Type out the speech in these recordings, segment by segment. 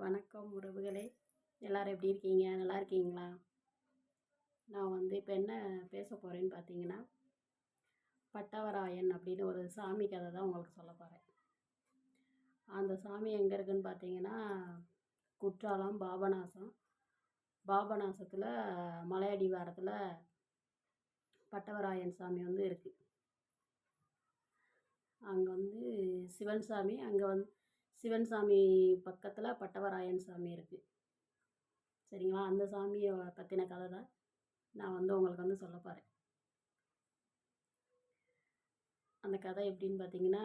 வணக்கம் உறவுகளே. எல்லோரும் எப்படி இருக்கீங்க? நல்லா இருக்கீங்களா? நான் வந்து இப்போ என்ன பேச போகிறேன்னு பார்த்தீங்கன்னா பட்டவராயன் அப்படின்னு ஒரு சாமி கதை தான் உங்களுக்கு சொல்ல போகிறேன் அந்த சாமி எங்கே இருக்குன்னு பார்த்தீங்கன்னா குற்றாலம் பாபநாசம். பாபநாசத்தில் மலையடிவாரத்தில் பட்டவராயன் சாமி வந்து இருக்குது அங்கே வந்து சிவன் சாமி அங்கே வந்து சிவன் சாமி பக்கத்தில் பட்டவராயன் சாமி இருக்குது சரிங்களா? அந்த சாமியை பற்றின கதை தான் நான் வந்து உங்களுக்கு வந்து சொல்ல போகிறேன் அந்த கதை எப்படின்னு பார்த்தீங்கன்னா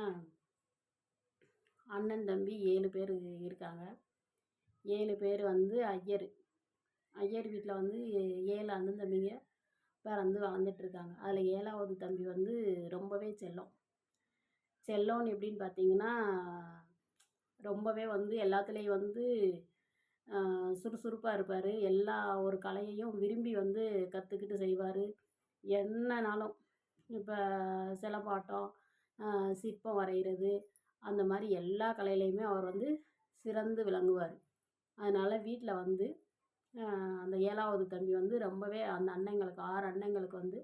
அண்ணன் தம்பி ஏழு பேர் இருக்காங்க. ஏழு பேர் வந்து ஐயர். ஐயர் வீட்டில் வந்து ஏழு அண்ணன் தம்பிங்க பிறந்து வளர்ந்துட்டுருக்காங்க அதில் ஏழாவது தம்பி வந்து ரொம்பவே செல்லம். செல்லோன்னு எப்படின்னு பார்த்தீங்கன்னா ரொம்பவே வந்து எல்லாத்துலேயும் வந்து சுறுசுறுப்பாக இருப்பார். எல்லா ஒரு கலையையும் விரும்பி வந்து கற்றுக்கிட்டு செய்வார். என்னனாலும் இப்போ சிலம்பாட்டம் சிற்பம் வரைகிறது அந்த மாதிரி எல்லா கலையிலையுமே அவர் வந்து சிறந்து விளங்குவார். அதனால் வீட்டில் வந்து அந்த ஏழாவது தம்பி வந்து ரொம்பவே அந்த அண்ணங்களுக்கு ஆறு அண்ணங்களுக்கு வந்து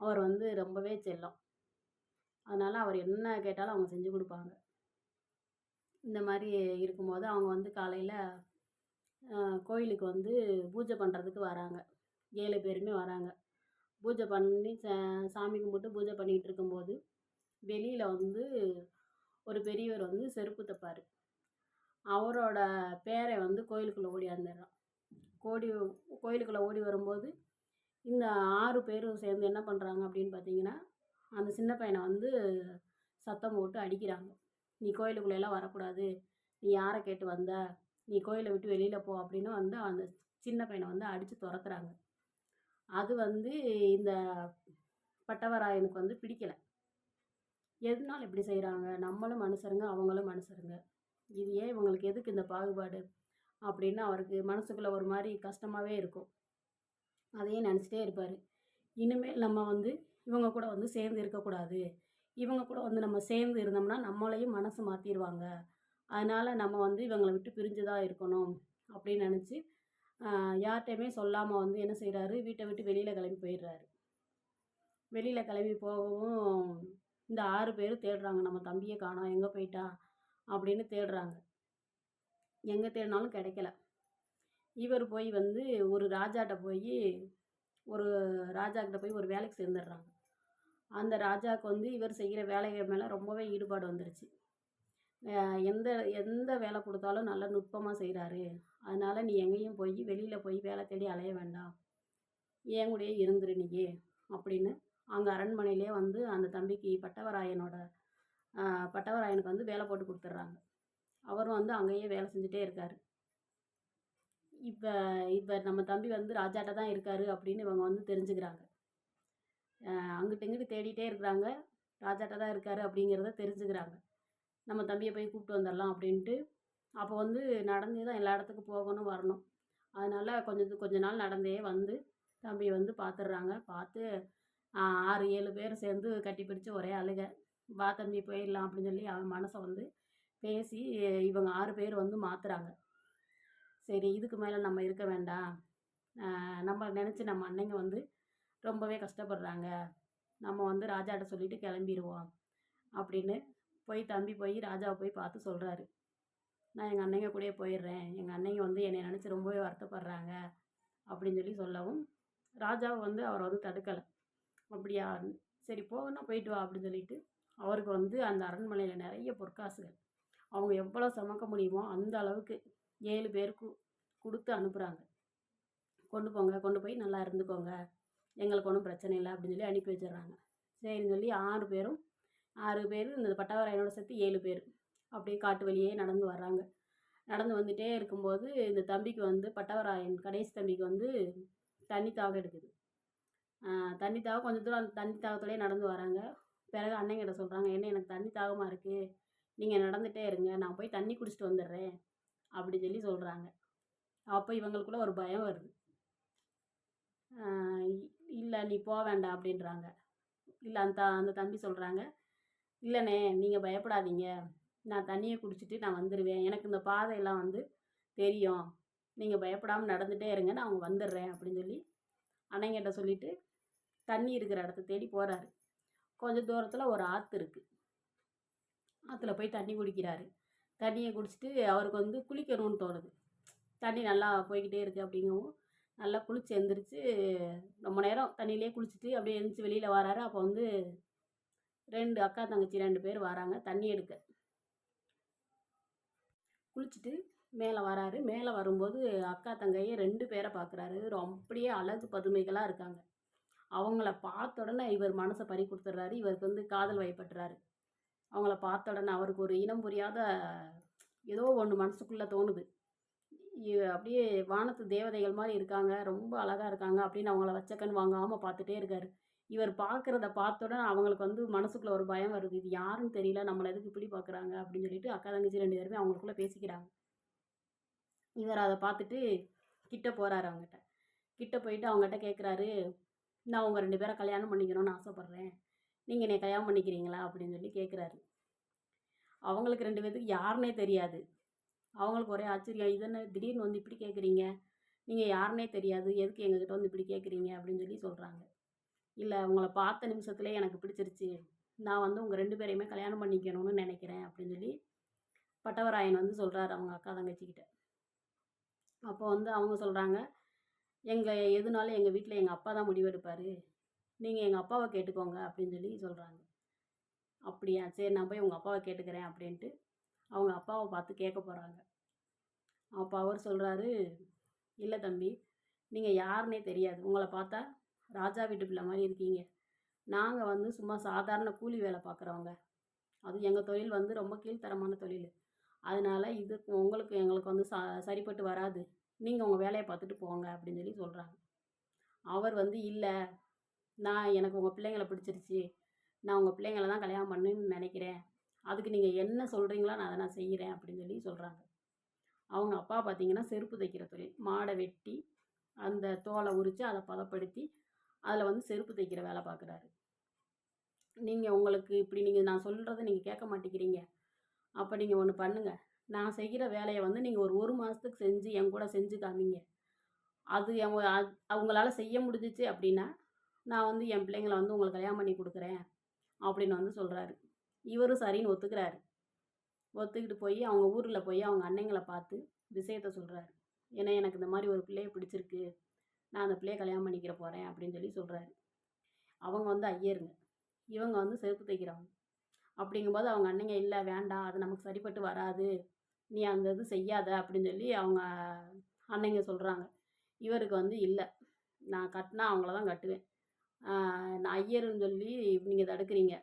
அவர் வந்து ரொம்பவே செல்லம். அதனால் அவர் என்ன கேட்டாலும் அவங்க செஞ்சு கொடுப்பாங்க. இந்த மாதிரி இருக்கும்போது அவங்க வந்து காலையில் கோயிலுக்கு வந்து பூஜை பண்ணுறதுக்கு வராங்க. ஏழு பேருமே வராங்க. பூஜை பண்ணி ச சாமி கும்பிட்டு பூஜை பண்ணிகிட்டு இருக்கும்போது வெளியில் வந்து ஒரு பெரியவர் வந்து செருப்பு தைப்பார். அவரோட பேரை வந்து கோயிலுக்குள்ளே ஓடியாந்துடுறான் கோடி கோயிலுக்குள்ளே ஓடி வரும்போது இந்த ஆறு பேரும் சேர்ந்து என்ன பண்ணுறாங்க அப்படின்னு பார்த்தீங்கன்னா அந்த சின்ன பையனை வந்து சத்தம் போட்டு அடிக்கிறாங்க. நீ கோயிலுக்குள்ளேலாம் வரக்கூடாது. நீ யாரை கேட்டு வந்த? நீ கோயிலை விட்டு வெளியில் போ அப்படின்னு வந்து அந்த சின்ன பையனை வந்து அடித்து துரத்துறாங்க. அது வந்து இந்த பட்டவராயனுக்கு வந்து பிடிக்கலை. எதுனாலும் இப்படி செய்கிறாங்க நம்மளும் மனுஷருங்க அவங்களும் மனுஷருங்க. இது ஏன் இவங்களுக்கு எதுக்கு இந்த பாகுபாடு? அப்படின்னு அவருக்கு மனசுக்குள்ளே ஒரு மாதிரி கஷ்டமாகவே இருக்கும். அதையே நினச்சிட்டே இருப்பார். இனிமேல் நம்ம வந்து இவங்க கூட வந்து சேர்ந்து இருக்கக்கூடாது. இவங்க கூட வந்து நம்ம சேர்ந்து இருந்தோம்னா நம்மளையும் மனசு மாற்றிடுவாங்க அதனால் நம்ம வந்து இவங்களை விட்டு பிரிஞ்சு தான் இருக்கணும் அப்படின்னு நினச்சி யார்கிட்டையுமே சொல்லாமல் வந்து என்ன செய்கிறாரு வீட்டை விட்டு வெளியில் கிளம்பி போயிடுறாரு. வெளியில் கிளம்பி போகவும் இந்த ஆறு பேர் தேடுறாங்க. நம்ம தம்பியை காணோம். எங்கே போயிட்டான் அப்படின்னு தேடுறாங்க. எங்கே தேடினாலும் கிடைக்கல. இவர் போய் வந்து ஒரு ராஜாட்ட போய் ஒரு ராஜாக்கிட்ட போய் ஒரு வேலைக்கு சேர்ந்துடுறாங்க. அந்த ராஜாவுக்கு வந்து இவர் செய்கிற வேலைகள் மேலே ரொம்பவே ஈடுபாடு வந்துருச்சு. எந்த எந்த வேலை கொடுத்தாலும் நல்ல நுட்பமாக செய்கிறாரு அதனால் நீ எங்கேயும் போய் வெளியில் போய் வேலை தேடி அலைய வேண்டாம். என் கூடயே இருந்துரு நீயே அப்படின்னு அங்கே அரண்மனையிலே வந்து அந்த தம்பிக்கு பட்டவராயனோட பட்டவராயனுக்கு வந்து வேலை போட்டு கொடுத்துட்றாங்க அவரும் வந்து அங்கேயே வேலை செஞ்சுட்டே இருக்கார். இப்போ இப்போ நம்ம தம்பி வந்து ராஜாட்ட தான் இருக்கார் அப்படின்னு இவங்க வந்து தெரிஞ்சுக்கிறாங்க. அங்கிட்டு இங்கிட்டு தேடிகிட்டே இருக்கிறாங்க. ராஜாட்ட தான் இருக்கார் அப்படிங்கிறத தெரிஞ்சுக்கிறாங்க. நம்ம தம்பியை போய் கூப்பிட்டு வந்துடலாம் அப்படின்ட்டு. அப்போ வந்து நடந்தே தான் எல்லா இடத்துக்கும் போகணும் வரணும். அதனால் கொஞ்சம் கொஞ்ச நாள் நடந்தே வந்து தம்பியை வந்து பார்த்துட்றாங்க பார்த்து ஆறு ஏழு பேர் சேர்ந்து கட்டி பிடிச்சி ஒரே அழுக. வா தம்பி போயிடலாம் அப்படின்னு சொல்லி அவன் மனசை வந்து பேசி இவங்க ஆறு பேர் வந்து மாற்றுறாங்க சரி இதுக்கு மேலே நம்ம இருக்க வேண்டாம். நம்ம நினச்சி நம்ம அன்னைங்க வந்து ரொம்பவே கஷ்டப்படுறாங்க. நம்ம வந்து ராஜாட்ட சொல்லிவிட்டு கிளம்பிடுவோம் அப்படின்னு போய் தம்பி போய் ராஜாவை போய் பார்த்து சொல்கிறாரு நான் எங்கள் அன்னைங்க கூடயே போயிடுறேன். எங்கள் அன்னைங்க வந்து என்னை நினச்சி ரொம்பவே வருத்தப்படுறாங்க. அப்படின்னு சொல்லி சொல்லவும் ராஜாவை வந்து அவரை வந்து தடுக்கலை. அப்படியா? சரி போகணும் போயிட்டு வா. அப்படின்னு சொல்லிட்டு அவருக்கு வந்து அந்த அரண்மனையில் நிறைய பொற்காசுகள். அவங்க எவ்வளோ சமக்க முடியுமோ அந்த அளவுக்கு ஏழு பேருக்கு கொடுத்து அனுப்புகிறாங்க கொண்டு போங்க கொண்டு போய் நல்லா இருந்துக்கோங்க. எங்களுக்கு ஒன்றும் பிரச்சனை இல்லை அப்படின்னு சொல்லி அனுப்பி வச்சிடுறாங்க. சரின்னு சொல்லி ஆறு பேரும் ஆறு பேர் இந்த பட்டவராயனோட சேர்த்து ஏழு பேர் அப்படியே காட்டு வழியே நடந்து வர்றாங்க. நடந்து வந்துகிட்டே இருக்கும்போது இந்த தம்பிக்கு வந்து பட்டவராயன் கடைசி தம்பிக்கு வந்து தண்ணி தாக எடுக்குது. தண்ணி தாக கொஞ்சம் தூரம் அந்த தண்ணி தாகத்துலேயே நடந்து வராங்க. பிறகு அண்ணங்கிட்ட சொல்கிறாங்க என்ன எனக்கு தண்ணி தாகமாக இருக்குது நீங்கள் நடந்துகிட்டே இருங்க நான் போய் தண்ணி குடிச்சிட்டு வந்துடுறேன் அப்படி சொல்லி சொல்கிறாங்க அப்போ இவங்களுக்குள்ள ஒரு பயம் வருது. இல்லை நீ போக வேண்டாம் அப்படின்றாங்க. இல்லை அந்த அந்த தம்பி சொல்கிறாங்க இல்லைண்ணே நீங்கள் பயப்படாதீங்க. நான் தண்ணியை குடிச்சிட்டு நான் வந்துடுவேன் எனக்கு இந்த பாதையெல்லாம் வந்து தெரியும். நீங்கள் பயப்படாமல் நடந்துகிட்டே இருங்க. நான் அவங்க வந்துடுறேன் அப்படின்னு சொல்லி அண்ணங்கிட்ட சொல்லிவிட்டு தண்ணி இருக்கிற இடத்த தேடி போகிறாரு கொஞ்சம் தூரத்தில் ஒரு ஆற்று இருக்குது ஆற்றுல போய் தண்ணி குடிக்கிறாரு. தண்ணியை குடிச்சிட்டு அவருக்கு வந்து குளிக்கணும்னு தோணுது. தண்ணி நல்லா போய்கிட்டே இருக்குது அப்படிங்கவும் நல்லா குளிச்சு எழுந்திரிச்சு ரொம்ப நேரம் தண்ணியிலே குளிச்சுட்டு அப்படியே எழுந்திரிச்சு வெளியில் வராரு. அப்போ வந்து ரெண்டு அக்கா தங்கச்சி ரெண்டு பேர் வராங்க தண்ணி எடுக்க. குளிச்சுட்டு மேலே வராரு. மேலே வரும்போது அக்கா தங்கையை ரெண்டு பேரை பார்க்குறாரு அப்படியே அழகு பதுமைகளாக இருக்காங்க. அவங்கள பார்த்த உடனே இவர் மனசை பறி கொடுத்துட்றாரு. இவருக்கு வந்து காதல் வயப்படுறாரு அவங்கள பார்த்த உடனே அவருக்கு ஒரு இனம் புரியாத ஏதோ ஒன்று மனசுக்குள்ளே தோணுது. அப்படியே வானத்து தேவதைகள் மாதிரி இருக்காங்க. ரொம்ப அழகாக இருக்காங்க. அப்படின்னு அவங்கள வச்சக்கன்னு வாங்காமல் பார்த்துட்டே இருக்காரு. இவர் பார்க்குறத பார்த்த உடனே அவங்களுக்கு வந்து மனசுக்குள்ள ஒரு பயம் வருது. இது யாருன்னு தெரியல. நம்மளை எதுக்கு இப்படி பார்க்குறாங்க? அப்படின்னு சொல்லிட்டு அக்கா தங்கச்சி ரெண்டு பேருமே அவங்களுக்குள்ள பேசிக்கிறாங்க. இவர் அதை பார்த்துட்டு கிட்ட போகிறாரு அவங்ககிட்ட. கிட்ட போயிட்டு அவங்ககிட்ட கேட்குறாரு நான் உங்கள் ரெண்டு பேரை கல்யாணம் பண்ணிக்கணும்னு ஆசைப்பட்றேன். நீங்கள் என்னை கல்யாணம் பண்ணிக்கிறீங்களா? அப்படின்னு சொல்லி கேட்குறாரு அவங்களுக்கு ரெண்டு பேர்த்துக்கு யாருன்னே தெரியாது. அவங்களுக்கு ஒரே ஆச்சரியம் இதென்ன திடீர்னு வந்து இப்படி கேட்குறீங்க நீங்கள் யாருன்னே தெரியாது. எதுக்கு எங்ககிட்ட வந்து இப்படி கேட்குறீங்க அப்படின்னு சொல்லி சொல்கிறாங்க இல்லை உங்களை பார்த்த நிமிஷத்துலேயே எனக்கு பிடிச்சிருச்சு. நான் வந்து உங்கள் ரெண்டு பேரையுமே கல்யாணம் பண்ணிக்கணும்னு நினைக்கிறேன். அப்படின்னு சொல்லி பட்டவராயன் வந்து சொல்கிறாரு அவங்க அக்கா தங்கச்சிக்கிட்ட. அப்போ வந்து அவங்க சொல்கிறாங்க எங்கள் எதுனாலும் எங்கள் வீட்டில் எங்கள் அப்பா தான் முடிவெடுப்பார் நீங்கள் எங்கள் அப்பாவை கேட்டுக்கோங்க. அப்படின்னு சொல்லி சொல்கிறாங்க அப்படியா? சரி நான் போய் உங்கள் அப்பாவை கேட்டுக்கிறேன். அப்படின்ட்டு அவங்க அப்பாவை பார்த்து கேட்க போகிறாங்க அப்போ அவர் சொல்கிறாரு இல்லை தம்பி நீங்கள் யாருன்னே தெரியாது. உங்களை பார்த்தா ராஜா வீட்டு பிள்ளை மாதிரி இருக்கீங்க. நாங்கள் வந்து சும்மா சாதாரண கூலி வேலை பார்க்குறவங்க. அது எங்கள் தொழில் வந்து ரொம்ப கீழ்த்தரமான தொழில். அதனால இது உங்களுக்கு எங்களுக்கு வந்து ச சரிப்பட்டு வராது. நீங்கள் உங்கள் வேலையை பார்த்துட்டு போங்க அப்படின்னு சொல்லி சொல்கிறாங்க அவர் வந்து இல்லை நான் எனக்கு உங்கள் பிள்ளைங்களை பிடிச்சிருச்சு. நான் உங்கள் பிள்ளைங்கள தான் கல்யாணம் பண்ணுன்னு நினைக்கிறேன். அதுக்கு நீங்கள் என்ன சொல்கிறீங்களோ நான் அதை நான் செய்கிறேன் அப்படின்னு சொல்லி சொல்கிறாங்க அவங்க அப்பா பார்த்தீங்கன்னா செருப்பு தைக்கிற தொழில். மாடை வெட்டி அந்த தோலை உரித்து அதை பதப்படுத்தி அதில் வந்து செருப்பு தைக்கிற வேலை பார்க்குறாரு. நீங்கள் உங்களுக்கு இப்படி நீங்கள் நான் சொல்கிறத நீங்கள் கேட்க மாட்டேங்கிறீங்க. அப்போ நீங்கள் ஒன்று பண்ணுங்கள் நான் செய்கிற வேலையை வந்து நீங்கள் ஒரு ஒரு மாதத்துக்கு செஞ்சு என் கூட செஞ்சு காமிங்க. அது அவங்க அவங்களால செய்ய முடிஞ்சிச்சு அப்படின்னா நான் வந்து என் பிள்ளைங்கள வந்து உங்களுக்கு கல்யாணம் பண்ணி கொடுக்குறேன் அப்படின்னு வந்து சொல்கிறாரு இவரும் சரின்னு ஒத்துக்கிறாரு. ஒத்துக்கிட்டு போய் அவங்க ஊரில் போய் அவங்க அன்னைங்களை பார்த்து விஷயத்த சொல்கிறாரு ஏன்னா எனக்கு இந்த மாதிரி ஒரு பிள்ளைய பிடிச்சிருக்கு. நான் அந்த பிள்ளைய கல்யாணம் பண்ணிக்கிற போகிறேன் அப்படின்னு சொல்லி சொல்கிறாரு அவங்க வந்து ஐயருங்க. இவங்க வந்து செருப்பு தைக்கிறவங்க. அப்படிங்கும்போது அவங்க அண்ணங்க இல்லை வேண்டாம். அது நமக்கு சரிப்பட்டு வராது. நீ அந்த இது செய்யாத அப்படின்னு சொல்லி அவங்க அன்னைங்க சொல்கிறாங்க இவருக்கு வந்து இல்லை. நான் கட்டினா அவங்கள தான் கட்டுவேன். நான் ஐயருன்னு சொல்லி நீங்கள் தடுக்கிறீங்க.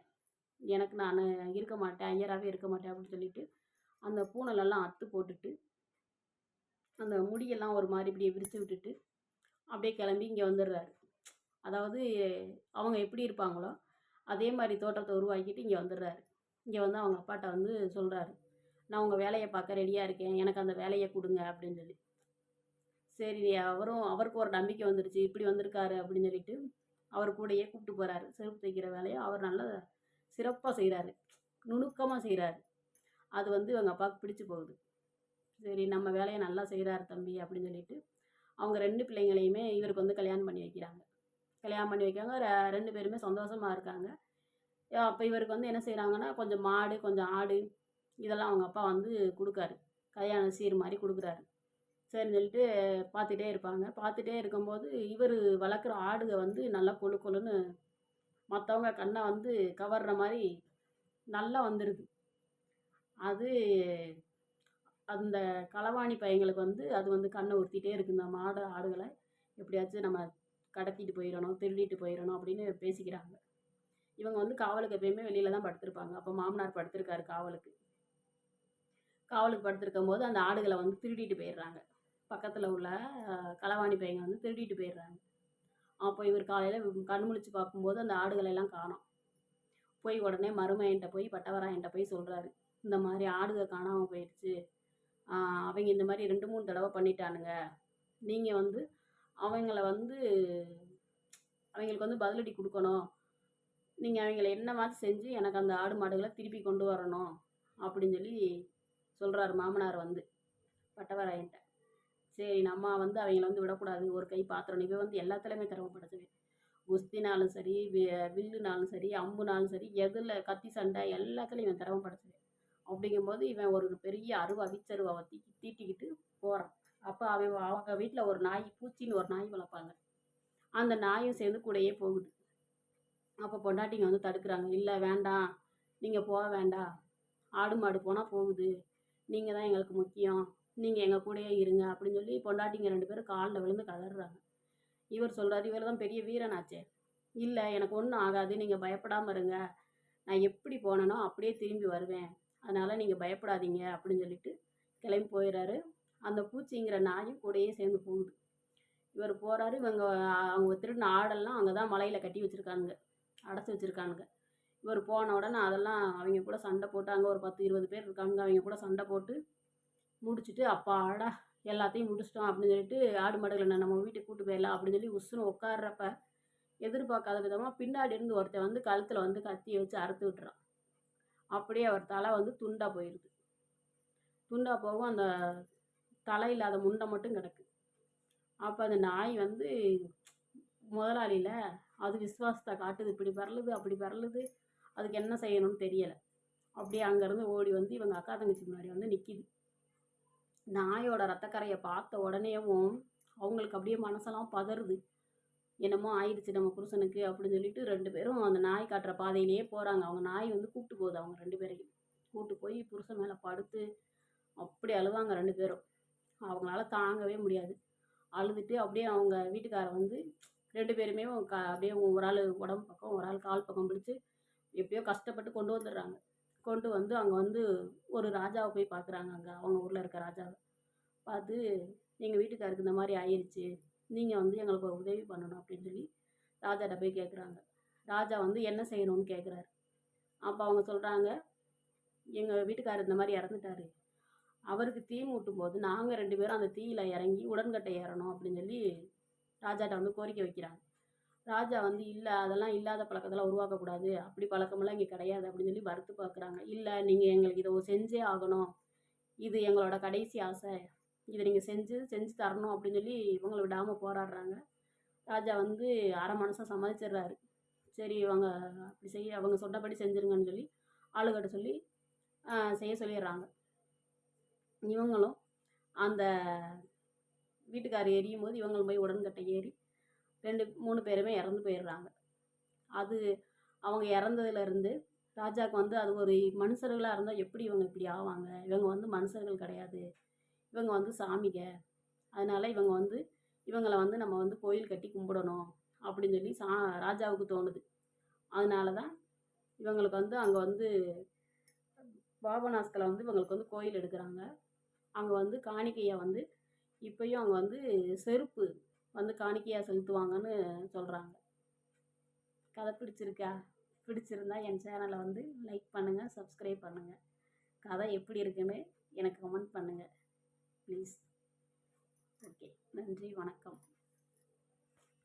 எனக்கு நான் இருக்க மாட்டேன் ஐயராகவே இருக்க மாட்டேன் அப்படின்னு சொல்லிட்டு அந்த பூனலெல்லாம் அத்து போட்டுட்டு அந்த முடியெல்லாம் ஒரு மாதிரி இப்படியே விரித்து விட்டுட்டு அப்படியே கிளம்பி இங்கே வந்துடுறாரு. அதாவது அவங்க எப்படி இருப்பாங்களோ அதே மாதிரி தோட்டத்தை உருவாக்கிட்டு இங்கே வந்துடுறாரு. இங்கே வந்து அவங்க அப்பாட்ட வந்து சொல்கிறாரு நான் உங்கள் வேலையை பார்க்க ரெடியாக இருக்கேன். எனக்கு அந்த வேலையை கொடுங்க அப்படின்னு சொல்லி. சரி அவரும் அவருக்கு ஒரு நம்பிக்கை வந்துடுச்சு இப்படி வந்திருக்காரு அப்படின்னு சொல்லிட்டு அவர் கூடயே கூப்பிட்டு போகிறாரு செருப்பு தைக்கிற வேலையை. அவர் நல்லா சிறப்பாக செய்கிறாரு நுணுக்கமாக செய்கிறாரு அது வந்து எங்கள் அப்பாவுக்கு பிடிச்சி போகுது. சரி நம்ம வேலையை நல்லா செய்கிறாரு தம்பி அப்படின்னு சொல்லிட்டு அவங்க ரெண்டு பிள்ளைங்களையுமே இவருக்கு வந்து கல்யாணம் பண்ணி வைக்கிறாங்க. கல்யாணம் பண்ணி வைக்காங்க ரெண்டு பேருமே சந்தோஷமாக இருக்காங்க. அப்போ இவருக்கு வந்து என்ன செய்கிறாங்கன்னா கொஞ்சம் மாடு கொஞ்சம் ஆடு இதெல்லாம் அவங்க அப்பா வந்து கொடுக்காரு. கல்யாண சீர் மாதிரி கொடுக்குறாரு. சரின்னு சொல்லிட்டு பார்த்துட்டே இருப்பாங்க. பார்த்துட்டே இருக்கும்போது இவர் வளர்க்குற ஆடுக வந்து நல்லா கொழு கொழுன்னு மற்றவங்க கண்ணை வந்து கவர்ற மாதிரி நல்லா வந்துடுது அது அந்த களவாணி பையங்களுக்கு வந்து அது வந்து கண்ணை உறுத்திட்டே இருக்கு. இந்த மாடு ஆடுகளை எப்படியாச்சும் நம்ம கடத்திட்டு போயிடணும் திருடிட்டு போயிடணும் அப்படின்னு பேசிக்கிறாங்க. இவங்க வந்து காவலுக்கு எப்பயுமே வெளியில தான் படுத்திருப்பாங்க. அப்போ மாமனார் படுத்திருக்காரு காவலுக்கு. காவலுக்கு படுத்திருக்கும் போது அந்த ஆடுகளை வந்து திருடிட்டு போயிடுறாங்க. பக்கத்தில் உள்ள களவாணி பையங்க வந்து திருடிட்டு போயிடுறாங்க. அப்போ இவர் காலையில் கண் முழிச்சு பார்க்கும்போது அந்த ஆடுகளை எல்லாம் காணோம். போய் உடனே மருமையன்ட்ட போய் பட்டவராயன்ட்ட போய் சொல்கிறாரு இந்த மாதிரி ஆடுக காணாமல் போயிடுச்சு. அவங்க இந்த மாதிரி ரெண்டு மூணு தடவை பண்ணிட்டானுங்க. நீங்கள் வந்து அவங்கள வந்து அவங்களுக்கு வந்து பதிலடி கொடுக்கணும். நீங்கள் அவங்கள என்ன மாதிரி செஞ்சு எனக்கு அந்த ஆடு மாடுகளை திருப்பி கொண்டு வரணும் அப்படின்னு சொல்லி சொல்கிறாரு மாமனார் வந்து பட்டவராயன்ட்ட சரி நம்ம வந்து அவங்கள வந்து விடக்கூடாது. ஒரு கை பாத்திரம். இவன் வந்து எல்லாத்துலேயுமே திறமை குஸ்தினாலும் சரி வில்லுனாலும் சரி அம்புனாலும் சரி எதில் கத்தி சண்டை எல்லாத்துலேயும் இவன் திறமை அப்படிங்கும்போது இவன் ஒரு பெரிய அருவா விச்சருவாவை தீக்கி தீட்டிக்கிட்டு போகிறான் அப்போ அவன் அவங்க வீட்டில் ஒரு நாய் பூச்சின்னு ஒரு நாய் வளர்ப்பாங்க. அந்த நாயும் சேர்ந்து கூடயே போகுது. அப்போ பொண்டாட்டிங்க வந்து தடுக்கிறாங்க. இல்லை வேண்டாம். நீங்கள் போக வேண்டாம். ஆடு மாடு போனால் போகுது. நீங்கள் தான் எங்களுக்கு முக்கியம். நீங்கள் எங்கள் கூடயே இருங்க அப்படின்னு சொல்லி பொண்டாட்டிங்க ரெண்டு பேரும் காலில் விழுந்து கதறாங்க. இவர் சொல்கிறார் இவர் தான் பெரிய வீரனாச்சே. இல்லை எனக்கு ஒன்றும் ஆகாது. நீங்கள் பயப்படாமல் இருங்க. நான் எப்படி போனேனோ அப்படியே திரும்பி வருவேன். அதனால் நீங்கள் பயப்படாதீங்க. அப்படின்னு சொல்லிட்டு கிளம்பி போயிடுறாரு அந்த பூச்சிங்கிற நாயும் கூடயே சேர்ந்து போகுது. இவர் போகிறாரு இவங்க அவங்க திருடின ஆடெல்லாம் அங்கே தான் மலையில் கட்டி வச்சுருக்கானுங்க. அடைச்சி வச்சுருக்கானுங்க. இவர் போன உடனே அதெல்லாம் அவங்க கூட சண்டை போட்டு அங்கே ஒரு பத்து இருபது பேர் இருக்காங்க. அவங்க கூட சண்டை போட்டு முடிச்சுட்டு அப்பாடா எல்லாத்தையும் முடிச்சிட்டோம் அப்படின்னு சொல்லிட்டு ஆடு மாடுகளை நம்ம வீட்டுக்கு கூட்டு போயிடலாம் அப்படின்னு சொல்லி உசுன்னு உட்கார்றப்ப எதிர்பார்க்காத விதமாக பின்னாடி இருந்து ஒருத்தன் வந்து கழுத்தில் வந்து கத்தியை வச்சு அறுத்து விட்டுறான். அப்படியே அவர் தலை வந்து துண்டாக போயிடுது துண்டாக போகும் அந்த தலை இல்லாத முண்டை மட்டும் கிடக்கு. அப்போ அந்த நாய் வந்து முதலாளியில் அது விசுவாசத்தை காட்டுது இப்படி பரலுது அப்படி பரலுது அதுக்கு என்ன செய்யணும்னு தெரியலை. அப்படியே அங்கேருந்து ஓடி வந்து இவங்க அக்கா தங்கச்சி முன்னாடி வந்து நிற்கிது நாயோட ரத்தக்கரையை பார்த்த உடனேவும் அவங்களுக்கு அப்படியே மனசெல்லாம் பதறுது. என்னமோ ஆயிடுச்சு நம்ம புருஷனுக்கு அப்படின்னு சொல்லிட்டு ரெண்டு பேரும் அந்த நாய் காட்டுற பாதையிலேயே போகிறாங்க அவங்க நாய் வந்து கூப்பிட்டு போகுது அவங்க ரெண்டு பேரையும். கூப்பிட்டு போய் புருஷன் மேலே படுத்து அப்படி அழுவாங்க ரெண்டு பேரும். அவங்களால தாங்கவே முடியாது. அழுதுட்டு அப்படியே அவங்க வீட்டுக்காரர் வந்து ரெண்டு பேருமே க அப்படியே ஒரு ஆள் உடம்பு பக்கம் ஒரு ஆள் கால் பக்கம் பிடிச்சி எப்படியோ கஷ்டப்பட்டு கொண்டு வந்துடுறாங்க. கொண்டு வந்து அங்கே வந்து ஒரு ராஜாவை போய் பார்க்குறாங்க அங்கே அவங்க ஊரில் இருக்க ராஜாவை. பார்த்து எங்கள் வீட்டுக்காருக்கு இந்த மாதிரி ஆயிடுச்சு நீங்கள் வந்து எங்களுக்கு ஒரு உதவி பண்ணணும் அப்படின்னு சொல்லி ராஜாட்ட போய் கேட்குறாங்க ராஜா வந்து என்ன செய்யணும்னு கேட்குறாரு அப்போ அவங்க சொல்கிறாங்க எங்கள் வீட்டுக்காரர் இந்த மாதிரி இறந்துட்டாரு. அவருக்கு தீ மூட்டும் போது நாங்கள் ரெண்டு பேரும் அந்த தீயில் இறங்கி உடன்கட்டை ஏறணும் அப்படின்னு சொல்லி ராஜாட்ட வந்து கோரிக்கை வைக்கிறாங்க. ராஜா வந்து இல்லை அதெல்லாம் இல்லாத பழக்கத்தெல்லாம் உருவாக்கக்கூடாது. அப்படி பழக்கமெல்லாம் இங்கே கிடையாது அப்படின்னு சொல்லி வறுத்து பார்க்குறாங்க. இல்லை நீங்கள் எங்களுக்கு இதை செஞ்சே ஆகணும். இது எங்களோட கடைசி ஆசை. இதை நீங்கள் செஞ்சு செஞ்சு தரணும் அப்படின்னு சொல்லி இவங்களை விடாமல் போராடுறாங்க. ராஜா வந்து அரை மனசாக சமாளிச்சிடுறாரு. சரி இவங்க அப்படி செய்ய அவங்க சொன்னபடி செஞ்சுருங்கன்னு சொல்லி ஆளுகிட்ட சொல்லி செய்ய சொல்லிடுறாங்க. இவங்களும் அந்த வீட்டுக்காரர் எரியும் போது இவங்களும் போய் உடன்கட்டை ஏறி ரெண்டு மூணு பேருமே இறந்து போயிடுறாங்க. அது அவங்க இறந்ததுலேருந்து ராஜாவுக்கு வந்து அது ஒரு மனுஷர்களாக இருந்தால் எப்படி இவங்க இப்படி ஆவாங்க? இவங்க வந்து மனுஷர்கள் கிடையாது. இவங்க வந்து சாமிங்க அதனால் இவங்க வந்து இவங்களை வந்து நம்ம வந்து கோயில் கட்டி கும்பிடணும் அப்படின்னு சொல்லி சா ராஜாவுக்கு தோணுது. அதனால தான் இவங்களுக்கு வந்து அங்கே வந்து பாபநாஸ்களை வந்து இவங்களுக்கு வந்து கோயில் எடுக்கிறாங்க. அங்கே வந்து காணிக்கையை வந்து இப்போயும் அங்கே வந்து செருப்பு வந்து காணிக்கையாக செலுத்துவாங்கன்னு சொல்கிறாங்க கதை பிடிச்சிருக்கா? பிடிச்சிருந்தா என் சேனலை வந்து லைக் பண்ணுங்கள் சப்ஸ்கிரைப் பண்ணுங்கள் கதை எப்படி இருக்குன்னு எனக்கு கமெண்ட் பண்ணுங்கள் ப்ளீஸ் ஓகே நன்றி வணக்கம்.